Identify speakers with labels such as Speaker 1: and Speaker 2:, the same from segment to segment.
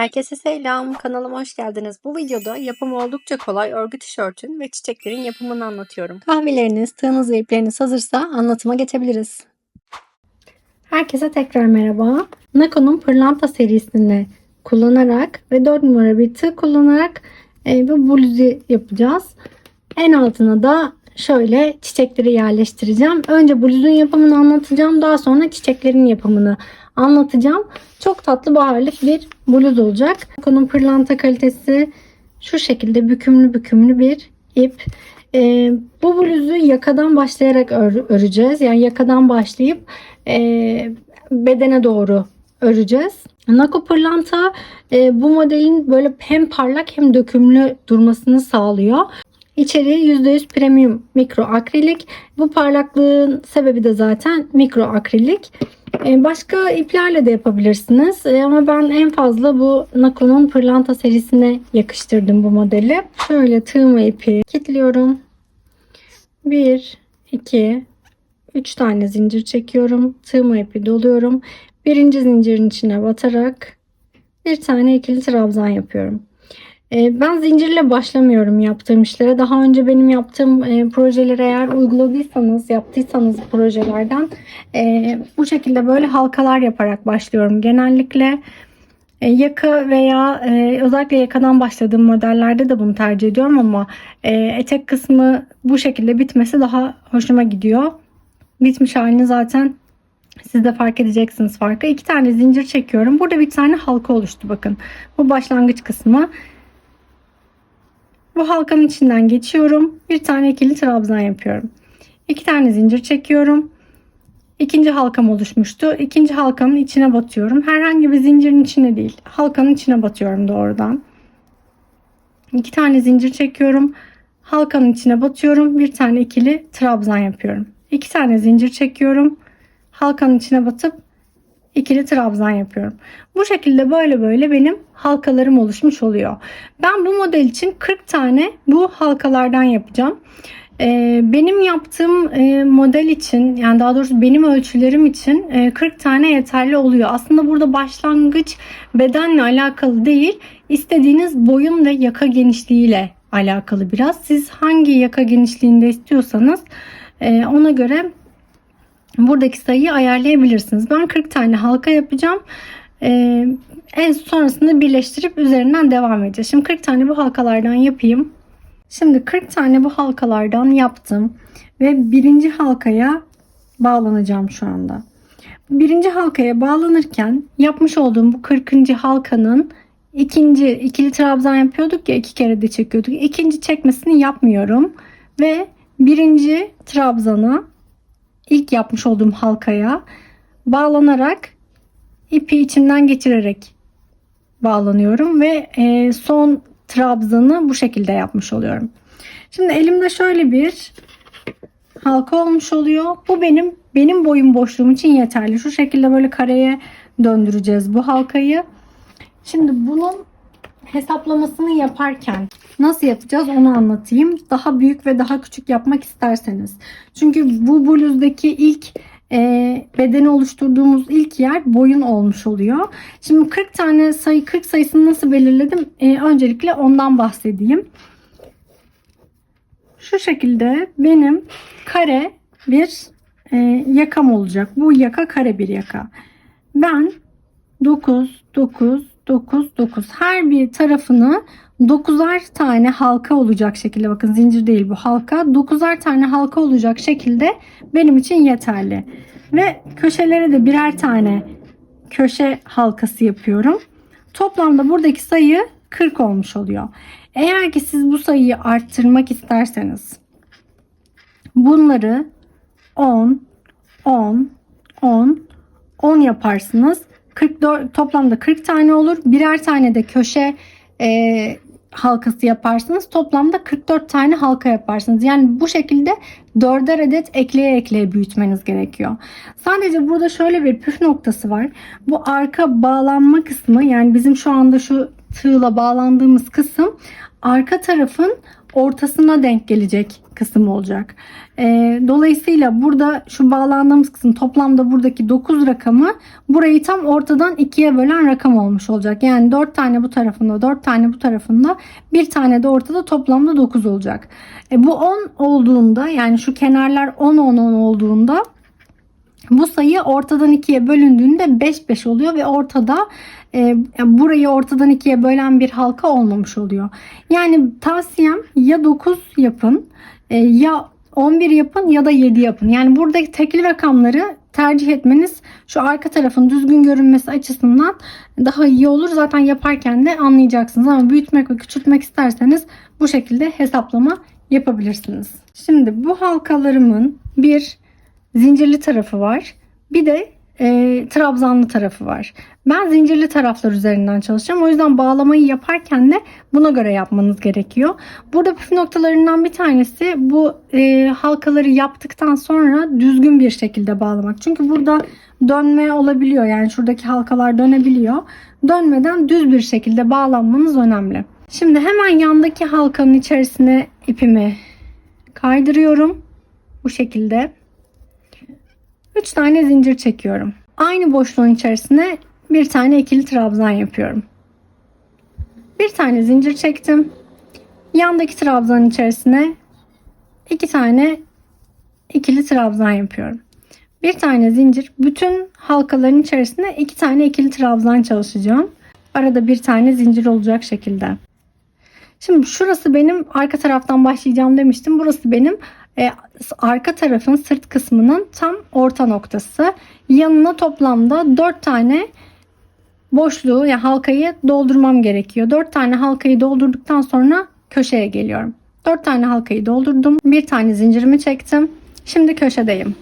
Speaker 1: Herkese selam, kanalıma hoş geldiniz. Bu videoda yapımı oldukça kolay örgü tişörtün ve çiçeklerin yapımını anlatıyorum. Kahveleriniz, tığınız ve ipleriniz hazırsa anlatıma geçebiliriz. Herkese tekrar merhaba. Nako'nun pırlanta serisini kullanarak ve 4 numara bir tığ kullanarak e, bu bluzu yapacağız. En altına da şöyle çiçekleri yerleştireceğim. Önce bluzun yapımını anlatacağım. Daha sonra çiçeklerin yapımını anlatacağım. Çok tatlı baharlık bir bluz olacak. Konun pırlanta kalitesi şu şekilde bükümlü bükümlü bir ip. Ee, bu bluzu yakadan başlayarak ör- öreceğiz. Yani yakadan başlayıp e, bedene doğru öreceğiz. Nako pırlanta e, bu modelin böyle hem parlak hem dökümlü durmasını sağlıyor. İçeriği %100 premium mikro akrilik. Bu parlaklığın sebebi de zaten mikro akrilik. Ee, Başka iplerle de yapabilirsiniz. Ee, Ama ben en fazla bu Nako'nun pırlanta serisine yakıştırdım bu modeli. Şöyle tığma ipi kilitliyorum. 1, 2, 3 tane zincir çekiyorum. Tığma ipi doluyorum. Birinci zincirin içine batarak bir tane ikili trabzan yapıyorum. Ee, Ben zincirle başlamıyorum yaptığım işlere. Daha önce benim yaptığım e, projeleri eğer uyguladıysanız, yaptıysanız projelerden e, bu şekilde böyle halkalar yaparak başlıyorum. Genellikle e, yaka veya özellikle yakadan başladığım modellerde de bunu tercih ediyorum ama etek kısmı bu şekilde bitmesi daha hoşuma gidiyor. Bitmiş halini zaten siz de fark edeceksiniz farkı. İki tane zincir çekiyorum. Burada bir tane halka oluştu bakın. Bu başlangıç kısmı. Bu halkanın içinden geçiyorum. Bir tane ikili trabzan yapıyorum. İki tane zincir çekiyorum. İkinci halkam oluşmuştu. İkinci halkanın içine batıyorum. Herhangi bir zincirin içine değil. Halkanın içine batıyorum doğrudan. İki tane zincir çekiyorum. Halkanın içine batıyorum. Bir tane ikili trabzan yapıyorum. İki tane zincir çekiyorum. Halkanın içine batıp ikili trabzan yapıyorum. Bu şekilde böyle böyle benim halkalarım oluşmuş oluyor. Ben bu model için 40 tane bu halkalardan yapacağım. Ee, benim yaptığım e, model için yani daha doğrusu benim ölçülerim için e, 40 tane yeterli oluyor. Aslında burada başlangıç bedenle alakalı değil, istediğiniz boyun ve yaka genişliğiyle alakalı biraz. Siz hangi yaka genişliğinde istiyorsanız e, ona göre buradaki sayıyı ayarlayabilirsiniz. Ben 40 tane halka yapacağım. Ee, en sonrasında birleştirip üzerinden devam edeceğiz. Şimdi 40 tane bu halkalardan yapayım. Şimdi 40 tane bu halkalardan yaptım ve birinci halkaya bağlanacağım şu anda. Birinci halkaya bağlanırken yapmış olduğum bu 40. halkanın ikinci ikili trabzan yapıyorduk ya iki kere de çekiyorduk. İkinci çekmesini yapmıyorum ve birinci trabzana ilk yapmış olduğum halkaya bağlanarak ipi içinden geçirerek bağlanıyorum ve e, son trabzanı bu şekilde yapmış oluyorum. Şimdi elimde şöyle bir halka olmuş oluyor. Bu benim benim boyum boşluğum için yeterli. Şu şekilde böyle kareye döndüreceğiz bu halkayı. Şimdi bunun hesaplamasını yaparken nasıl yapacağız onu anlatayım. Daha büyük ve daha küçük yapmak isterseniz. Çünkü bu bluzdaki ilk e, bedeni oluşturduğumuz ilk yer boyun olmuş oluyor. Şimdi 40 tane sayı 40 sayısını nasıl belirledim? E, öncelikle ondan bahsedeyim. Şu şekilde benim kare bir e, yakam olacak. Bu yaka kare bir yaka. Ben 9, 9, 9, 9 her bir tarafını 9'ar tane halka olacak şekilde bakın zincir değil bu halka 9'ar tane halka olacak şekilde benim için yeterli. Ve köşelere de birer tane köşe halkası yapıyorum. Toplamda buradaki sayı 40 olmuş oluyor. Eğer ki siz bu sayıyı arttırmak isterseniz bunları 10 10 10 10 yaparsınız. 44 toplamda 40 tane olur. Birer tane de köşe e, halkası yaparsınız. Toplamda 44 tane halka yaparsınız. Yani bu şekilde 4'er adet ekleye ekleye büyütmeniz gerekiyor. Sadece burada şöyle bir püf noktası var. Bu arka bağlanma kısmı yani bizim şu anda şu tığla bağlandığımız kısım arka tarafın ortasına denk gelecek kısım olacak. Ee, dolayısıyla burada şu bağlandığımız kısım toplamda buradaki 9 rakamı burayı tam ortadan ikiye bölen rakam olmuş olacak. Yani 4 tane bu tarafında 4 tane bu tarafında bir tane de ortada toplamda 9 olacak. E, bu 10 olduğunda yani şu kenarlar 10 10 10 olduğunda bu sayı ortadan ikiye bölündüğünde 5 5 oluyor ve ortada e, burayı ortadan ikiye bölen bir halka olmamış oluyor. Yani tavsiyem ya 9 yapın e, ya 11 yapın ya da 7 yapın. Yani buradaki tekli rakamları tercih etmeniz şu arka tarafın düzgün görünmesi açısından daha iyi olur. Zaten yaparken de anlayacaksınız ama büyütmek ve küçültmek isterseniz bu şekilde hesaplama yapabilirsiniz. Şimdi bu halkalarımın bir zincirli tarafı var. Bir de e, trabzanlı tarafı var. Ben zincirli taraflar üzerinden çalışacağım. O yüzden bağlamayı yaparken de buna göre yapmanız gerekiyor. Burada püf noktalarından bir tanesi bu e, halkaları yaptıktan sonra düzgün bir şekilde bağlamak. Çünkü burada dönme olabiliyor. Yani şuradaki halkalar dönebiliyor. Dönmeden düz bir şekilde bağlanmanız önemli. Şimdi hemen yandaki halkanın içerisine ipimi kaydırıyorum. Bu şekilde. 3 tane zincir çekiyorum. Aynı boşluğun içerisine bir tane ikili trabzan yapıyorum. Bir tane zincir çektim. Yandaki trabzanın içerisine iki tane ikili trabzan yapıyorum. Bir tane zincir. Bütün halkaların içerisine iki tane ikili trabzan çalışacağım. Arada bir tane zincir olacak şekilde. Şimdi şurası benim arka taraftan başlayacağım demiştim. Burası benim e, arka tarafın sırt kısmının tam orta noktası. Yanına toplamda 4 tane boşluğu yani halkayı doldurmam gerekiyor. 4 tane halkayı doldurduktan sonra köşeye geliyorum. 4 tane halkayı doldurdum. Bir tane zincirimi çektim. Şimdi köşedeyim.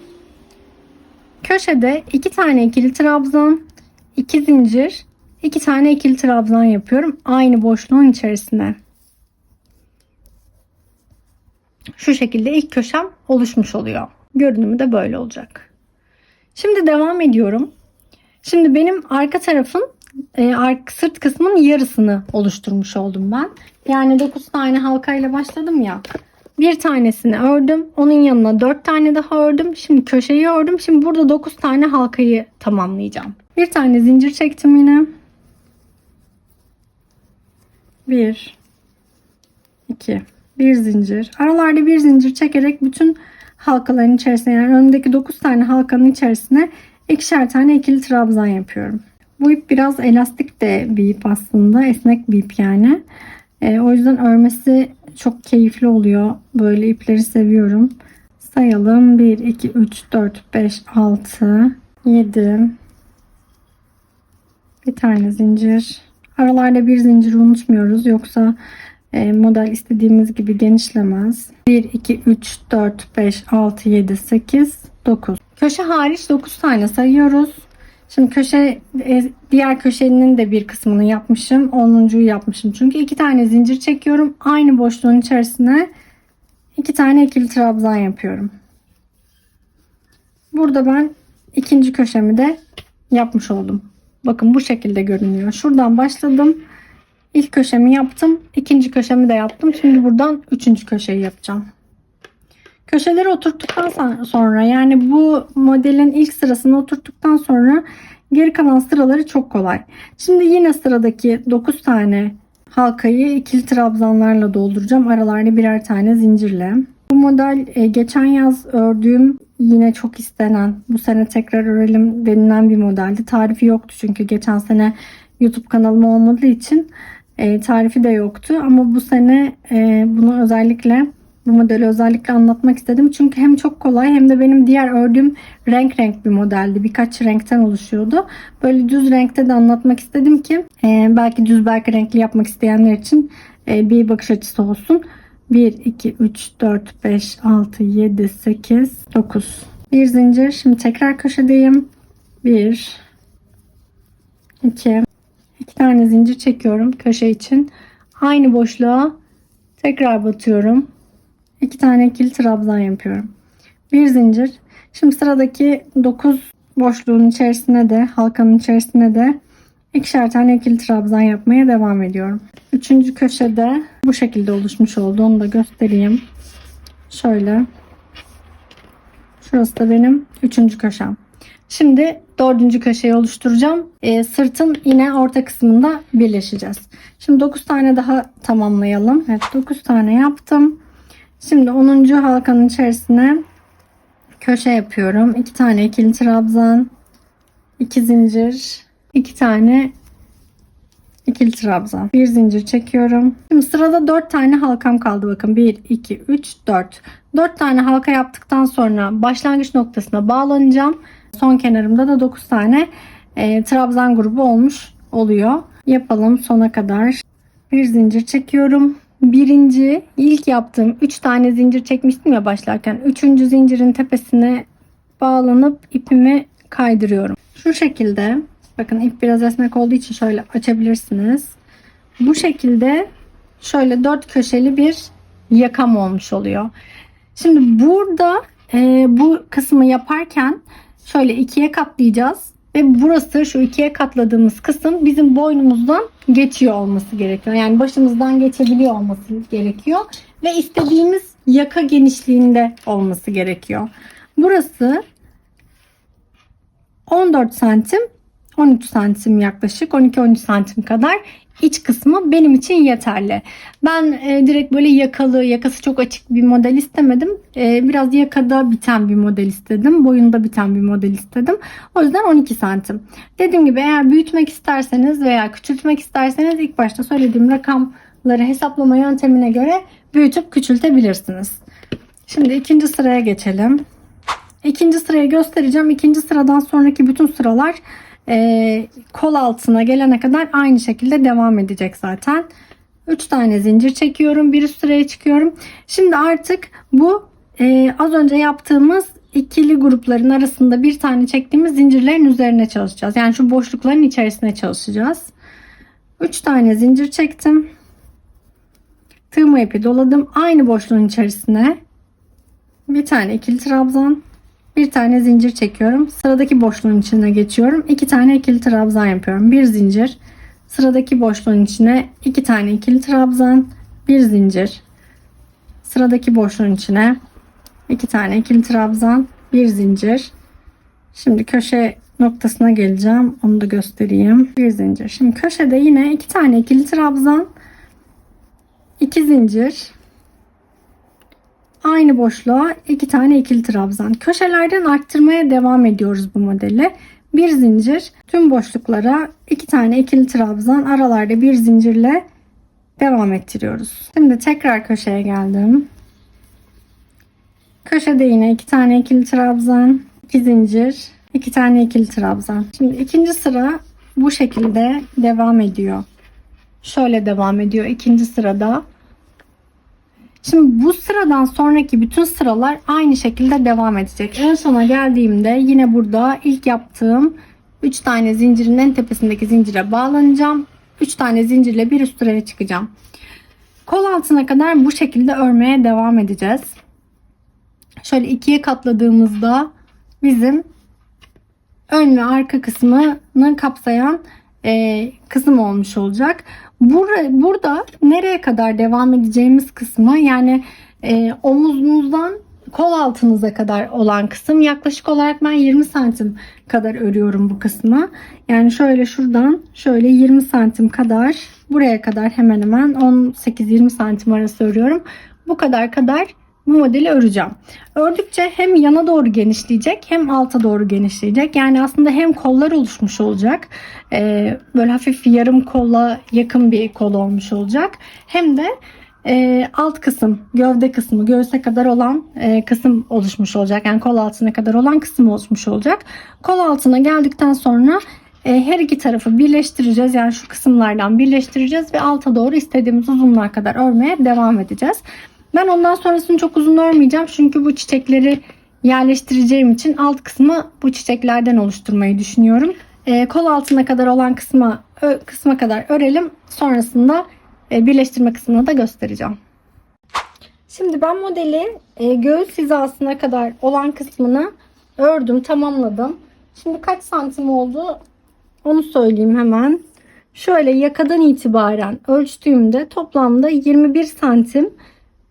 Speaker 1: Köşede 2 tane ikili trabzan, 2 zincir, 2 tane ikili trabzan yapıyorum aynı boşluğun içerisine. Şu şekilde ilk köşem oluşmuş oluyor. Görünümü de böyle olacak. Şimdi devam ediyorum. Şimdi benim arka tarafın e, arka sırt kısmın yarısını oluşturmuş oldum ben. Yani 9 tane halkayla başladım ya. Bir tanesini ördüm. Onun yanına 4 tane daha ördüm. Şimdi köşeyi ördüm. Şimdi burada 9 tane halkayı tamamlayacağım. Bir tane zincir çektim yine. 1 2 bir zincir. Aralarda bir zincir çekerek bütün halkaların içerisine yani önündeki 9 tane halkanın içerisine ikişer tane ikili trabzan yapıyorum. Bu ip biraz elastik de bir ip aslında. Esnek bir ip yani. E, o yüzden örmesi çok keyifli oluyor. Böyle ipleri seviyorum. Sayalım. 1, 2, 3, 4, 5, 6, 7. Bir tane zincir. Aralarda bir zincir unutmuyoruz. Yoksa model istediğimiz gibi genişlemez. 1, 2, 3, 4, 5, 6, 7, 8, 9. Köşe hariç 9 tane sayıyoruz. Şimdi köşe e, diğer köşenin de bir kısmını yapmışım. 10'uncuyu yapmışım. Çünkü iki tane zincir çekiyorum. Aynı boşluğun içerisine iki tane ikili trabzan yapıyorum. Burada ben ikinci köşemi de yapmış oldum. Bakın bu şekilde görünüyor. Şuradan başladım. İlk köşemi yaptım. ikinci köşemi de yaptım. Şimdi buradan üçüncü köşeyi yapacağım. Köşeleri oturttuktan sonra yani bu modelin ilk sırasını oturttuktan sonra geri kalan sıraları çok kolay. Şimdi yine sıradaki 9 tane halkayı ikili trabzanlarla dolduracağım. Aralarında birer tane zincirle. Bu model e, geçen yaz ördüğüm yine çok istenen bu sene tekrar örelim denilen bir modeldi. Tarifi yoktu çünkü geçen sene YouTube kanalım olmadığı için e, tarifi de yoktu. Ama bu sene e, bunu özellikle bu modeli özellikle anlatmak istedim. Çünkü hem çok kolay hem de benim diğer ördüğüm renk renk bir modeldi. Birkaç renkten oluşuyordu. Böyle düz renkte de anlatmak istedim ki e, belki düz belki renkli yapmak isteyenler için e, bir bakış açısı olsun. 1, 2, 3, 4, 5, 6, 7, 8, 9. Bir zincir. Şimdi tekrar köşedeyim. 1, 2, 2 tane zincir çekiyorum köşe için. Aynı boşluğa tekrar batıyorum. 2 tane ikili trabzan yapıyorum. Bir zincir. Şimdi sıradaki 9 boşluğun içerisine de halkanın içerisine de İkişer tane ikili trabzan yapmaya devam ediyorum. Üçüncü köşede bu şekilde oluşmuş oldu. Onu da göstereyim. Şöyle. Şurası da benim üçüncü köşem. Şimdi dördüncü köşeyi oluşturacağım. Ee, sırtın yine orta kısmında birleşeceğiz. Şimdi 9 tane daha tamamlayalım. Evet 9 tane yaptım. Şimdi 10. halkanın içerisine köşe yapıyorum. 2 tane ikili trabzan, 2 zincir, 2 tane ikili trabzan. Bir zincir çekiyorum. Şimdi sırada 4 tane halkam kaldı. Bakın 1, 2, 3, 4. 4 tane halka yaptıktan sonra başlangıç noktasına bağlanacağım. Son kenarımda da 9 tane e, trabzan grubu olmuş oluyor. Yapalım sona kadar. Bir zincir çekiyorum. Birinci ilk yaptığım 3 tane zincir çekmiştim ya başlarken. Üçüncü zincirin tepesine bağlanıp ipimi kaydırıyorum. Şu şekilde bakın ip biraz esnek olduğu için şöyle açabilirsiniz. Bu şekilde şöyle dört köşeli bir yakam olmuş oluyor. Şimdi burada e, bu kısmı yaparken şöyle ikiye katlayacağız ve burası şu ikiye katladığımız kısım bizim boynumuzdan geçiyor olması gerekiyor. Yani başımızdan geçebiliyor olması gerekiyor ve istediğimiz yaka genişliğinde olması gerekiyor. Burası 14 santim 13 santim yaklaşık 12-13 santim kadar iç kısmı benim için yeterli. Ben e, direkt böyle yakalı yakası çok açık bir model istemedim. E, biraz yakada biten bir model istedim. Boyunda biten bir model istedim. O yüzden 12 santim. Dediğim gibi eğer büyütmek isterseniz veya küçültmek isterseniz ilk başta söylediğim rakamları hesaplama yöntemine göre büyütüp küçültebilirsiniz. Şimdi ikinci sıraya geçelim. İkinci sırayı göstereceğim. İkinci sıradan sonraki bütün sıralar e, kol altına gelene kadar aynı şekilde devam edecek zaten. 3 tane zincir çekiyorum. Bir üst sıraya çıkıyorum. Şimdi artık bu e, az önce yaptığımız ikili grupların arasında bir tane çektiğimiz zincirlerin üzerine çalışacağız. Yani şu boşlukların içerisine çalışacağız. 3 tane zincir çektim. Tığma ipi doladım. Aynı boşluğun içerisine bir tane ikili trabzan bir tane zincir çekiyorum. Sıradaki boşluğun içine geçiyorum. iki tane ikili trabzan yapıyorum. Bir zincir. Sıradaki boşluğun içine iki tane ikili trabzan. Bir zincir. Sıradaki boşluğun içine iki tane ikili trabzan. Bir zincir. Şimdi köşe noktasına geleceğim. Onu da göstereyim. Bir zincir. Şimdi köşede yine iki tane ikili trabzan. iki zincir. Aynı boşluğa iki tane ikili trabzan. Köşelerden arttırmaya devam ediyoruz bu modeli. Bir zincir tüm boşluklara iki tane ikili trabzan aralarda bir zincirle devam ettiriyoruz. Şimdi tekrar köşeye geldim. Köşede yine iki tane ikili trabzan, iki zincir, iki tane ikili trabzan. Şimdi ikinci sıra bu şekilde devam ediyor. Şöyle devam ediyor ikinci sırada. Şimdi bu sıradan sonraki bütün sıralar aynı şekilde devam edecek. En sona geldiğimde yine burada ilk yaptığım 3 tane zincirin en tepesindeki zincire bağlanacağım. 3 tane zincirle bir üst sıraya çıkacağım. Kol altına kadar bu şekilde örmeye devam edeceğiz. Şöyle ikiye katladığımızda bizim ön ve arka kısmını kapsayan e, kısım olmuş olacak. Bur- burada nereye kadar devam edeceğimiz kısmı yani e, omuzunuzdan kol altınıza kadar olan kısım yaklaşık olarak ben 20 santim kadar örüyorum bu kısmı. Yani şöyle şuradan şöyle 20 santim kadar buraya kadar hemen hemen 18-20 santim arası örüyorum. Bu kadar kadar bu modeli öreceğim. Ördükçe hem yana doğru genişleyecek hem alta doğru genişleyecek. Yani aslında hem kollar oluşmuş olacak. E, böyle hafif yarım kolla yakın bir kol olmuş olacak. Hem de e, alt kısım, gövde kısmı, göğüse kadar olan e, kısım oluşmuş olacak. Yani kol altına kadar olan kısım oluşmuş olacak. Kol altına geldikten sonra e, her iki tarafı birleştireceğiz. Yani şu kısımlardan birleştireceğiz ve alta doğru istediğimiz uzunluğa kadar örmeye devam edeceğiz. Ben ondan sonrasını çok uzun örmeyeceğim. Çünkü bu çiçekleri yerleştireceğim için alt kısmı bu çiçeklerden oluşturmayı düşünüyorum. E, kol altına kadar olan kısma ö, kısma kadar örelim. Sonrasında e, birleştirme kısmını da göstereceğim. Şimdi ben modeli e, göğüs hizasına kadar olan kısmını ördüm, tamamladım. Şimdi kaç santim oldu? Onu söyleyeyim hemen. Şöyle yakadan itibaren ölçtüğümde toplamda 21 santim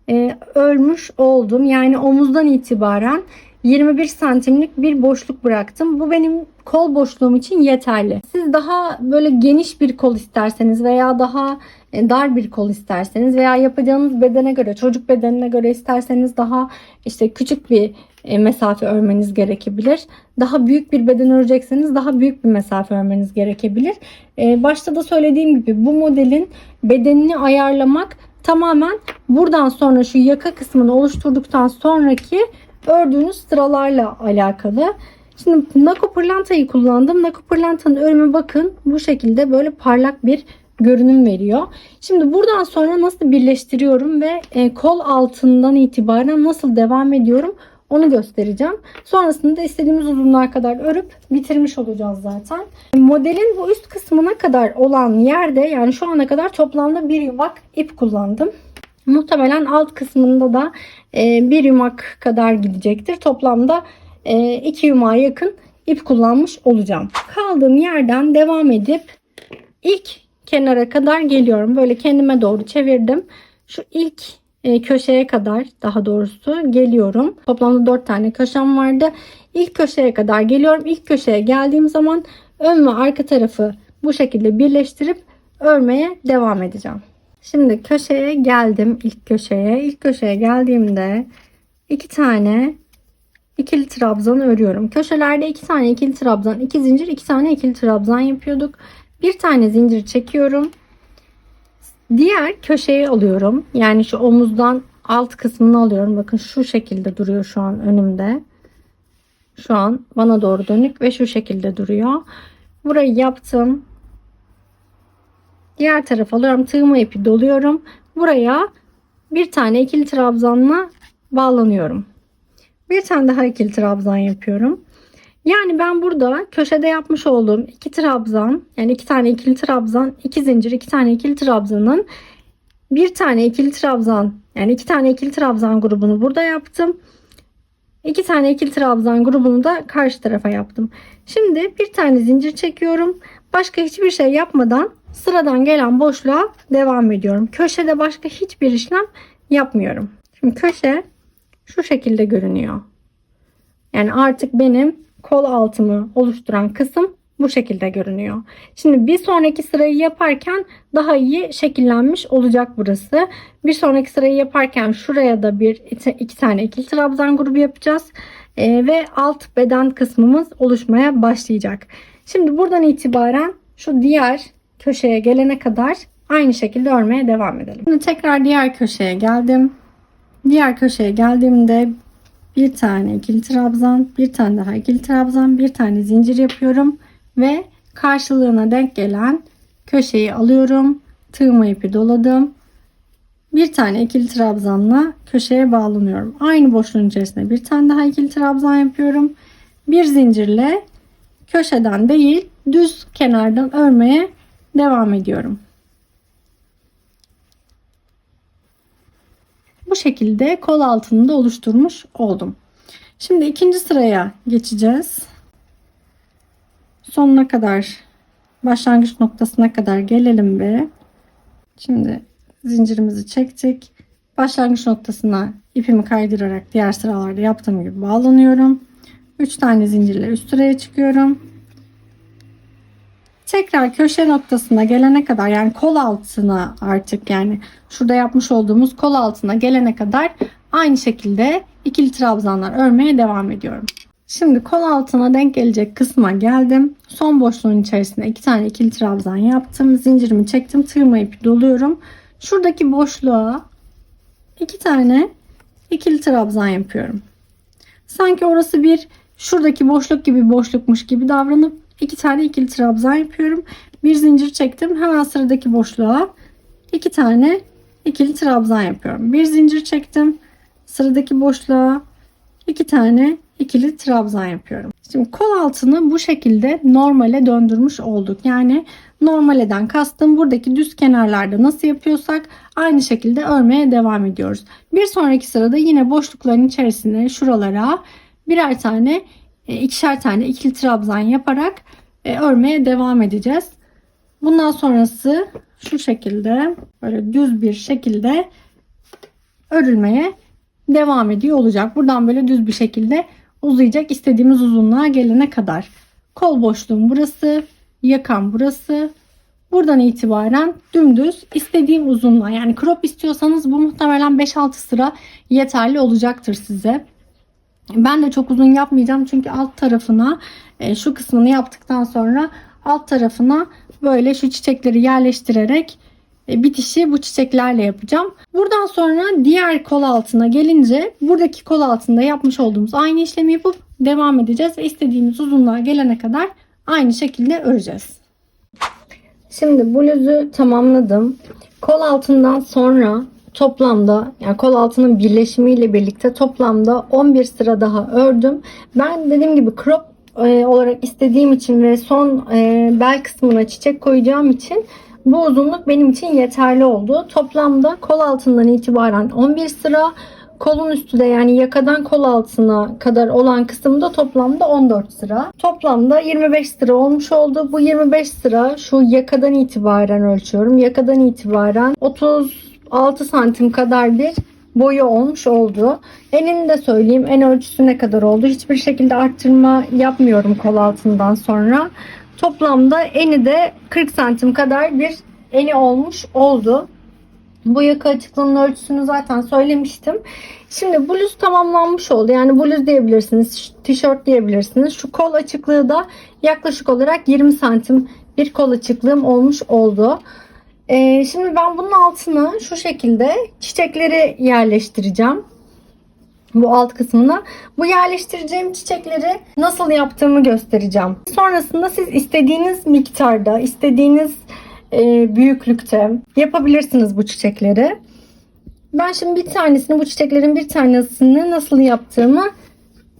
Speaker 1: e, ölmüş oldum. Yani omuzdan itibaren 21 santimlik bir boşluk bıraktım. Bu benim kol boşluğum için yeterli. Siz daha böyle geniş bir kol isterseniz veya daha e, dar bir kol isterseniz veya yapacağınız bedene göre çocuk bedenine göre isterseniz daha işte küçük bir e, mesafe örmeniz gerekebilir. Daha büyük bir beden örecekseniz daha büyük bir mesafe örmeniz gerekebilir. E, Başta da söylediğim gibi bu modelin bedenini ayarlamak tamamen buradan sonra şu yaka kısmını oluşturduktan sonraki ördüğünüz sıralarla alakalı. Şimdi Nako pırlantayı kullandım. Nako pırlantanın örümü bakın bu şekilde böyle parlak bir görünüm veriyor. Şimdi buradan sonra nasıl birleştiriyorum ve e, kol altından itibaren nasıl devam ediyorum onu göstereceğim. Sonrasında istediğimiz uzunluğa kadar örüp bitirmiş olacağız zaten. Modelin bu üst kısmına kadar olan yerde yani şu ana kadar toplamda bir yumak ip kullandım. Muhtemelen alt kısmında da e, bir yumak kadar gidecektir. Toplamda e, iki yumağa yakın ip kullanmış olacağım. Kaldığım yerden devam edip ilk kenara kadar geliyorum. Böyle kendime doğru çevirdim. Şu ilk e, köşeye kadar daha doğrusu geliyorum. Toplamda 4 tane köşem vardı. İlk köşeye kadar geliyorum. İlk köşeye geldiğim zaman ön ve arka tarafı bu şekilde birleştirip örmeye devam edeceğim. Şimdi köşeye geldim ilk köşeye. İlk köşeye geldiğimde iki tane ikili trabzan örüyorum. Köşelerde iki tane ikili trabzan, iki zincir, iki tane ikili trabzan yapıyorduk. Bir tane zincir çekiyorum. Diğer köşeyi alıyorum. Yani şu omuzdan alt kısmını alıyorum. Bakın şu şekilde duruyor şu an önümde. Şu an bana doğru dönük ve şu şekilde duruyor. Burayı yaptım. Diğer tarafa alıyorum. Tığma ipi doluyorum. Buraya bir tane ikili trabzanla bağlanıyorum. Bir tane daha ikili trabzan yapıyorum. Yani ben burada köşede yapmış olduğum iki trabzan yani iki tane ikili trabzan, iki zincir, iki tane ikili trabzanın bir tane ikili trabzan yani iki tane ikili trabzan grubunu burada yaptım. İki tane ikili trabzan grubunu da karşı tarafa yaptım. Şimdi bir tane zincir çekiyorum. Başka hiçbir şey yapmadan sıradan gelen boşluğa devam ediyorum. Köşede başka hiçbir işlem yapmıyorum. Şimdi köşe şu şekilde görünüyor. Yani artık benim kol altımı oluşturan kısım bu şekilde görünüyor. Şimdi bir sonraki sırayı yaparken daha iyi şekillenmiş olacak burası. Bir sonraki sırayı yaparken şuraya da bir iki tane ikili trabzan grubu yapacağız. Ee, ve alt beden kısmımız oluşmaya başlayacak. Şimdi buradan itibaren şu diğer köşeye gelene kadar aynı şekilde örmeye devam edelim. Şimdi tekrar diğer köşeye geldim. Diğer köşeye geldiğimde bir tane ikili trabzan, bir tane daha ikili trabzan, bir tane zincir yapıyorum ve karşılığına denk gelen köşeyi alıyorum. Tığma ipi doladım. Bir tane ikili trabzanla köşeye bağlanıyorum. Aynı boşluğun içerisine bir tane daha ikili trabzan yapıyorum. Bir zincirle köşeden değil düz kenardan örmeye devam ediyorum. Bu şekilde kol altını da oluşturmuş oldum. Şimdi ikinci sıraya geçeceğiz. Sonuna kadar başlangıç noktasına kadar gelelim ve şimdi zincirimizi çektik. Başlangıç noktasına ipimi kaydırarak diğer sıralarda yaptığım gibi bağlanıyorum. 3 tane zincirle üst sıraya çıkıyorum. Tekrar köşe noktasına gelene kadar yani kol altına artık yani şurada yapmış olduğumuz kol altına gelene kadar aynı şekilde ikili trabzanlar örmeye devam ediyorum. Şimdi kol altına denk gelecek kısma geldim. Son boşluğun içerisine iki tane ikili trabzan yaptım. Zincirimi çektim. Tığma ipi doluyorum. Şuradaki boşluğa iki tane ikili trabzan yapıyorum. Sanki orası bir şuradaki boşluk gibi boşlukmuş gibi davranıp iki tane ikili trabzan yapıyorum. Bir zincir çektim. Hemen sıradaki boşluğa iki tane ikili trabzan yapıyorum. Bir zincir çektim. Sıradaki boşluğa iki tane ikili trabzan yapıyorum. Şimdi kol altını bu şekilde normale döndürmüş olduk. Yani normaleden kastım buradaki düz kenarlarda nasıl yapıyorsak aynı şekilde örmeye devam ediyoruz. Bir sonraki sırada yine boşlukların içerisine şuralara birer tane ikişer tane ikili trabzan yaparak e, örmeye devam edeceğiz. Bundan sonrası şu şekilde böyle düz bir şekilde örülmeye devam ediyor olacak. Buradan böyle düz bir şekilde uzayacak istediğimiz uzunluğa gelene kadar. Kol boşluğum burası, yakan burası. Buradan itibaren dümdüz istediğim uzunluğa yani crop istiyorsanız bu muhtemelen 5-6 sıra yeterli olacaktır size. Ben de çok uzun yapmayacağım çünkü alt tarafına e, şu kısmını yaptıktan sonra alt tarafına böyle şu çiçekleri yerleştirerek e, bitişi bu çiçeklerle yapacağım. Buradan sonra diğer kol altına gelince buradaki kol altında yapmış olduğumuz aynı işlemi yapıp devam edeceğiz istediğimiz uzunluğa gelene kadar aynı şekilde öreceğiz. Şimdi bluzu tamamladım. Kol altından sonra toplamda yani kol altının birleşimiyle birlikte toplamda 11 sıra daha ördüm. Ben dediğim gibi crop e, olarak istediğim için ve son e, bel kısmına çiçek koyacağım için bu uzunluk benim için yeterli oldu. Toplamda kol altından itibaren 11 sıra kolun üstü de yani yakadan kol altına kadar olan kısımda toplamda 14 sıra. Toplamda 25 sıra olmuş oldu. Bu 25 sıra şu yakadan itibaren ölçüyorum. Yakadan itibaren 36 santim kadar bir boyu olmuş oldu. Enini de söyleyeyim. En ölçüsü ne kadar oldu? Hiçbir şekilde arttırma yapmıyorum kol altından sonra. Toplamda eni de 40 santim kadar bir eni olmuş oldu. Bu yaka açıklığının ölçüsünü zaten söylemiştim. Şimdi bluz tamamlanmış oldu. Yani bluz diyebilirsiniz, tişört diyebilirsiniz. Şu kol açıklığı da yaklaşık olarak 20 santim bir kol açıklığım olmuş oldu. Ee, şimdi ben bunun altına şu şekilde çiçekleri yerleştireceğim. Bu alt kısmına. Bu yerleştireceğim çiçekleri nasıl yaptığımı göstereceğim. Sonrasında siz istediğiniz miktarda, istediğiniz e, büyüklükte yapabilirsiniz bu çiçekleri. Ben şimdi bir tanesini bu çiçeklerin bir tanesini nasıl yaptığımı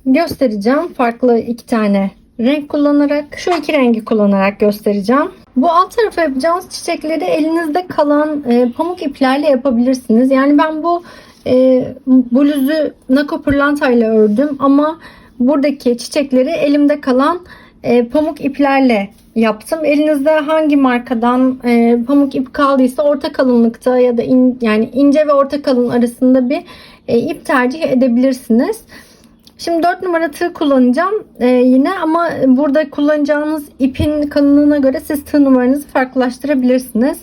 Speaker 1: göstereceğim. Farklı iki tane renk kullanarak şu iki rengi kullanarak göstereceğim. Bu alt tarafa yapacağınız çiçekleri elinizde kalan e, pamuk iplerle yapabilirsiniz. Yani ben bu e, bluzu nako pırlanta ile ördüm ama buradaki çiçekleri elimde kalan e, pamuk iplerle yaptım. Elinizde hangi markadan e, pamuk ip kaldıysa orta kalınlıkta ya da in, yani ince ve orta kalın arasında bir e, ip tercih edebilirsiniz. Şimdi 4 numara tığ kullanacağım e, yine ama burada kullanacağınız ipin kalınlığına göre siz tığ numaranızı farklılaştırabilirsiniz.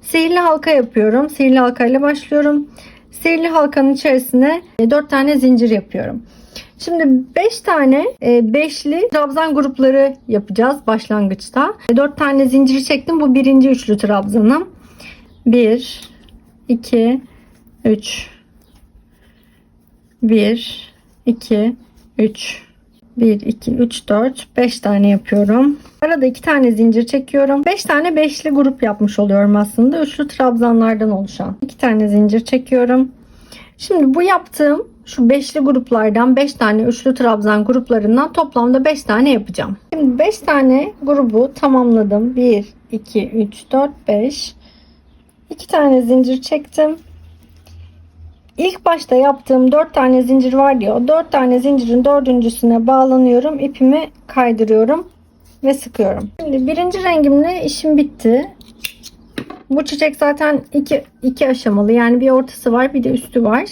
Speaker 1: Sihirli halka yapıyorum. Sihirli halka ile başlıyorum. Sihirli halkanın içerisine 4 tane zincir yapıyorum. Şimdi 5 tane e, beşli trabzan grupları yapacağız başlangıçta. 4 tane zinciri çektim. Bu birinci üçlü trabzanım. 1 2 3 1 2 3 1 2 3 4 5 tane yapıyorum. Arada 2 tane zincir çekiyorum. 5 tane beşli grup yapmış oluyorum aslında. Üçlü trabzanlardan oluşan. 2 tane zincir çekiyorum. Şimdi bu yaptığım şu beşli gruplardan 5 tane üçlü trabzan gruplarından toplamda 5 tane yapacağım. Şimdi 5 tane grubu tamamladım. 1 2 3 4 5 2 tane zincir çektim. İlk başta yaptığım 4 tane zincir var ya o 4 tane zincirin dördüncüsüne bağlanıyorum. ipimi kaydırıyorum ve sıkıyorum. Şimdi birinci rengimle işim bitti. Bu çiçek zaten iki, iki aşamalı. Yani bir ortası var bir de üstü var.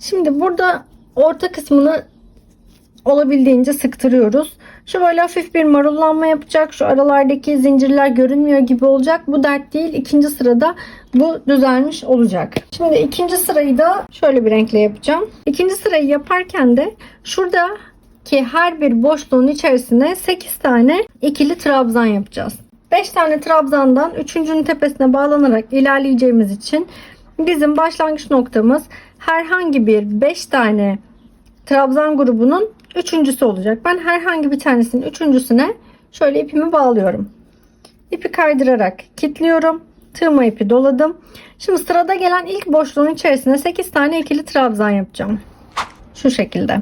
Speaker 1: Şimdi burada orta kısmını olabildiğince sıktırıyoruz. Şu böyle hafif bir marullanma yapacak. Şu aralardaki zincirler görünmüyor gibi olacak. Bu dert değil. İkinci sırada bu düzelmiş olacak. Şimdi ikinci sırayı da şöyle bir renkle yapacağım. İkinci sırayı yaparken de şurada ki her bir boşluğun içerisine 8 tane ikili trabzan yapacağız. 5 tane trabzandan 3.'ünün tepesine bağlanarak ilerleyeceğimiz için bizim başlangıç noktamız herhangi bir 5 tane trabzan grubunun üçüncüsü olacak. Ben herhangi bir tanesinin üçüncüsüne şöyle ipimi bağlıyorum. İpi kaydırarak kilitliyorum. Tığma ipi doladım. Şimdi sırada gelen ilk boşluğun içerisine 8 tane ikili trabzan yapacağım. Şu şekilde.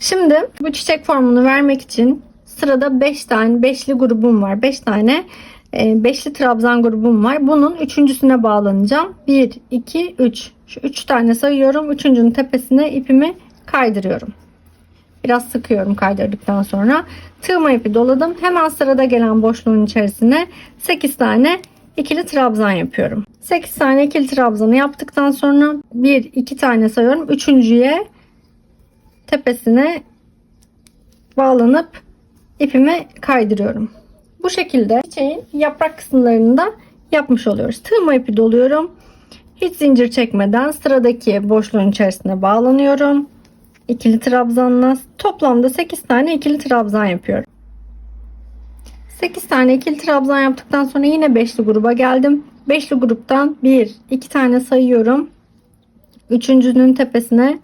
Speaker 1: Şimdi bu çiçek formunu vermek için sırada 5 tane beşli grubum var. 5 tane e, beşli trabzan grubum var. Bunun üçüncüsüne bağlanacağım. 1, 2, 3. Şu 3 tane sayıyorum. Üçüncünün tepesine ipimi kaydırıyorum. Biraz sıkıyorum kaydırdıktan sonra. Tığma ipi doladım. Hemen sırada gelen boşluğun içerisine 8 tane ikili trabzan yapıyorum. 8 tane ikili trabzanı yaptıktan sonra 1 2 tane sayıyorum. Üçüncüye tepesine bağlanıp ipimi kaydırıyorum. Bu şekilde çiçeğin yaprak kısımlarını da yapmış oluyoruz. Tığma ipi doluyorum. Hiç zincir çekmeden sıradaki boşluğun içerisine bağlanıyorum. İkili trabzanla toplamda 8 tane ikili trabzan yapıyorum. 8 tane ikili trabzan yaptıktan sonra yine beşli gruba geldim. Beşli gruptan 1 2 tane sayıyorum. Üçüncünün tepesine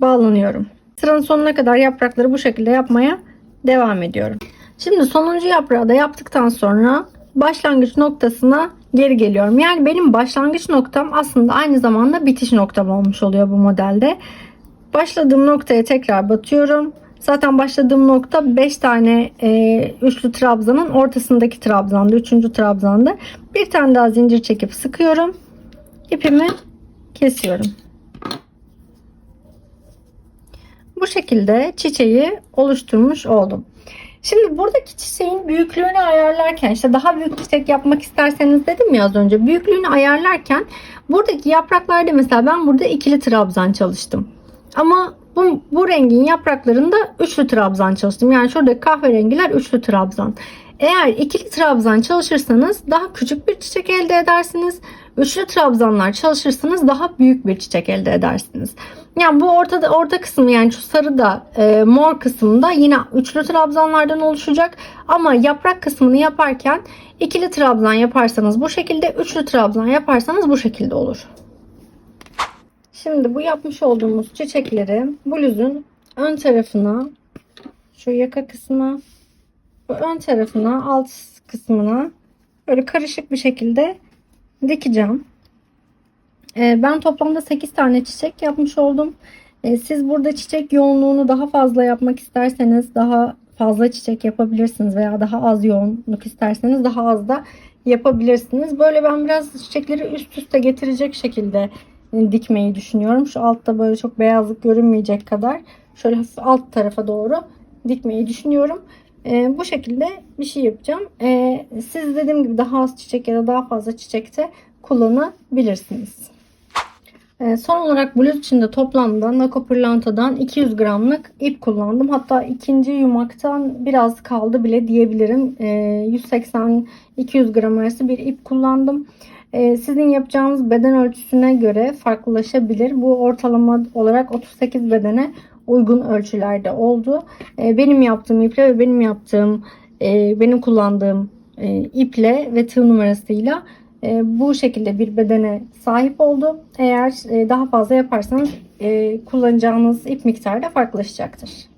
Speaker 1: bağlanıyorum. Sıranın sonuna kadar yaprakları bu şekilde yapmaya devam ediyorum. Şimdi sonuncu yaprağı da yaptıktan sonra başlangıç noktasına geri geliyorum. Yani benim başlangıç noktam aslında aynı zamanda bitiş noktam olmuş oluyor bu modelde. Başladığım noktaya tekrar batıyorum. Zaten başladığım nokta 5 tane e, üçlü trabzanın ortasındaki trabzandı. Üçüncü trabzandı. Bir tane daha zincir çekip sıkıyorum. İpimi kesiyorum. Bu şekilde çiçeği oluşturmuş oldum. Şimdi buradaki çiçeğin büyüklüğünü ayarlarken işte daha büyük çiçek yapmak isterseniz dedim ya az önce büyüklüğünü ayarlarken buradaki yapraklarda mesela ben burada ikili trabzan çalıştım. Ama bu, bu rengin yapraklarında üçlü trabzan çalıştım. Yani şuradaki kahverengiler üçlü trabzan. Eğer ikili trabzan çalışırsanız daha küçük bir çiçek elde edersiniz. Üçlü trabzanlar çalışırsanız daha büyük bir çiçek elde edersiniz. Yani bu ortada orta kısmı yani şu sarı da e, mor kısmında yine üçlü trabzanlardan oluşacak. Ama yaprak kısmını yaparken ikili trabzan yaparsanız bu şekilde, üçlü trabzan yaparsanız bu şekilde olur. Şimdi bu yapmış olduğumuz çiçekleri bluzun ön tarafına şu yaka kısmı bu ön tarafına alt kısmına böyle karışık bir şekilde dikeceğim. Ee, ben toplamda 8 tane çiçek yapmış oldum. Ee, siz burada çiçek yoğunluğunu daha fazla yapmak isterseniz daha fazla çiçek yapabilirsiniz veya daha az yoğunluk isterseniz daha az da yapabilirsiniz. Böyle ben biraz çiçekleri üst üste getirecek şekilde dikmeyi düşünüyorum. Şu altta böyle çok beyazlık görünmeyecek kadar şöyle hafif alt tarafa doğru dikmeyi düşünüyorum. Ee, bu şekilde bir şey yapacağım. Ee, siz dediğim gibi daha az çiçek ya da daha fazla çiçekte kullanabilirsiniz. Ee, son olarak bluz içinde toplamda Nako Pırlanta'dan 200 gramlık ip kullandım. Hatta ikinci yumaktan biraz kaldı bile diyebilirim. Ee, 180-200 gram arası bir ip kullandım. Ee, sizin yapacağınız beden ölçüsüne göre farklılaşabilir. Bu ortalama olarak 38 bedene uygun ölçülerde oldu. Ee, benim yaptığım iple ve benim yaptığım, e, benim kullandığım e, iple ve tığ numarasıyla e, bu şekilde bir bedene sahip oldu. Eğer e, daha fazla yaparsanız e, kullanacağınız ip miktarı da farklılaşacaktır.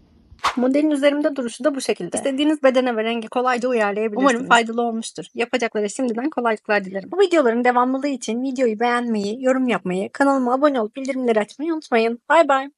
Speaker 2: Modelin üzerimde duruşu da bu şekilde. İstediğiniz bedene ve rengi kolayca uyarlayabilirsiniz. Umarım faydalı olmuştur. Yapacaklara şimdiden kolaylıklar dilerim. Bu videoların devamlılığı için videoyu beğenmeyi, yorum yapmayı, kanalıma abone olup bildirimleri açmayı unutmayın. Bay bay.